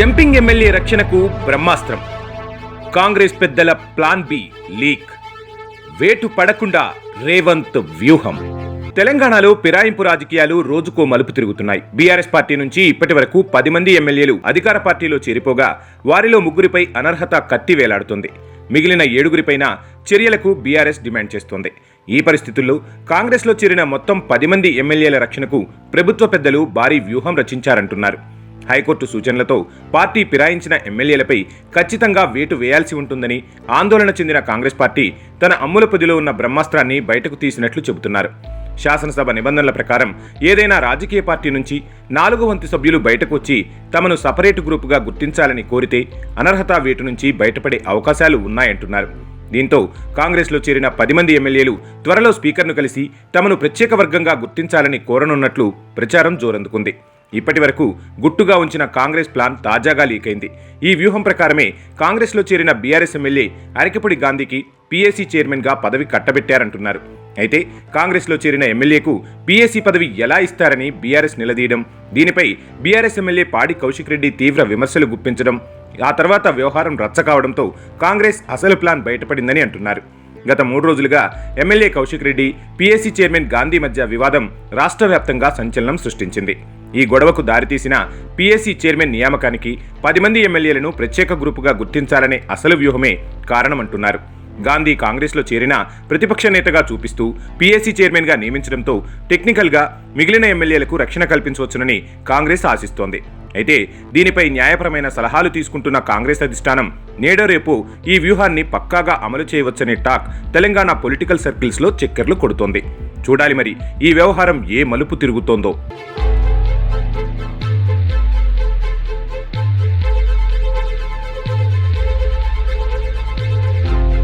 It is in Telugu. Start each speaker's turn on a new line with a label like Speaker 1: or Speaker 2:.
Speaker 1: జంపింగ్ ఎమ్మెల్యే రక్షణకు బ్రహ్మాస్త్రం. కాంగ్రెస్ పెద్దల ప్లాన్ బి లీక్. వేటు పడకుండా రేవంత్ వ్యూహం. తెలంగాణలో పిరాయింపు రాజకీయాలు రోజుకో మలుపు తిరుగుతున్నాయి. బీఆర్ఎస్ పార్టీ నుంచి ఇప్పటి వరకు పది మంది ఎమ్మెల్యేలు అధికార పార్టీలో చేరిపోగా వారిలో ముగ్గురిపై అనర్హత కత్తి వేలాడుతుంది. మిగిలిన ఏడుగురిపైన చర్యలకు బీఆర్ఎస్ డిమాండ్ చేస్తోంది. ఈ పరిస్థితుల్లో కాంగ్రెస్లో చేరిన మొత్తం పది మంది ఎమ్మెల్యేల రక్షణకు ప్రభుత్వ పెద్దలు భారీ వ్యూహం రచించారంటున్నారు. హైకోర్టు సూచనలతో పార్టీ ఫిరాయించిన ఎమ్మెల్యేలపై ఖచ్చితంగా వేటు వేయాల్సి ఉంటుందని ఆందోళన చెందిన కాంగ్రెస్ పార్టీ తన అమ్ముల పొదిలో ఉన్న బ్రహ్మాస్త్రాన్ని బయటకు తీసినట్లు చెబుతున్నారు. శాసనసభ నిబంధనల ప్రకారం ఏదైనా రాజకీయ పార్టీ నుంచి నాలుగు వంతు సభ్యులు బయటకు వచ్చి తమను సపరేటు గ్రూపుగా గుర్తించాలని కోరితే అనర్హత వేటు నుంచి బయటపడే అవకాశాలు ఉన్నాయంటున్నారు. దీంతో కాంగ్రెస్లో చేరిన పది మంది ఎమ్మెల్యేలు త్వరలో స్పీకర్ను కలిసి తమను ప్రత్యేక వర్గంగా గుర్తించాలని కోరనున్నట్లు ప్రచారం జోరందుకుంది. ఇప్పటి వరకు గుట్టుగా ఉంచిన కాంగ్రెస్ ప్లాన్ తాజాగా లీకైంది ఈ వ్యూహం ప్రకారమే కాంగ్రెస్లో చేరిన బీఆర్ఎస్ ఎమ్మెల్యే అరకిపొడి గాంధీకి పీఏసీ చైర్మన్గా పదవి కట్టబెట్టారంటున్నారు. అయితే కాంగ్రెస్లో చేరిన ఎమ్మెల్యేకు పీఏసీ పదవి ఎలా ఇస్తారని బీఆర్ఎస్ నిలదీయడం దీనిపై బీఆర్ఎస్ ఎమ్మెల్యే పాడి కౌశిక్ రెడ్డి తీవ్ర విమర్శలు గుప్పించడం ఆ తర్వాత వ్యవహారం రచ్చ కావడంతో కాంగ్రెస్ అసలు ప్లాన్ బయటపడిందని అంటున్నారు. గత మూడు రోజులుగా MLA Kaushik Reddy PAC chairman Gandhi మధ్య వివాదం రాష్ట్ర వ్యాప్తంగా సంచలనం సృష్టించింది. ఈ గొడవకు దారితీసిన పీఎస్సీ చైర్మన్ నియామకానికి పది మంది ఎమ్మెల్యేలను ప్రత్యేక గ్రూపుగా గుర్తించాలనే అసలు వ్యూహమే కారణమంటున్నారు. గాంధీ కాంగ్రెస్లో చేరిన ప్రతిపక్ష నేతగా చూపిస్తూ పీఎస్సీ చైర్మన్గా నియమించడంతో టెక్నికల్గా మిగిలిన ఎమ్మెల్యేలకు రక్షణ కల్పించవచ్చునని కాంగ్రెస్ ఆశిస్తోంది. అయితే దీనిపై న్యాయపరమైన సలహాలు తీసుకుంటున్న కాంగ్రెస్ అధిష్టానం నేడో రేపు ఈ వ్యూహాన్ని పక్కాగా అమలు చేయవచ్చనే టాక్ తెలంగాణ పొలిటికల్ సర్కిల్స్లో చక్కర్లు కొడుతోంది. చూడాలి మరి ఈ వ్యవహారం ఏ మలుపు తిరుగుతోందో.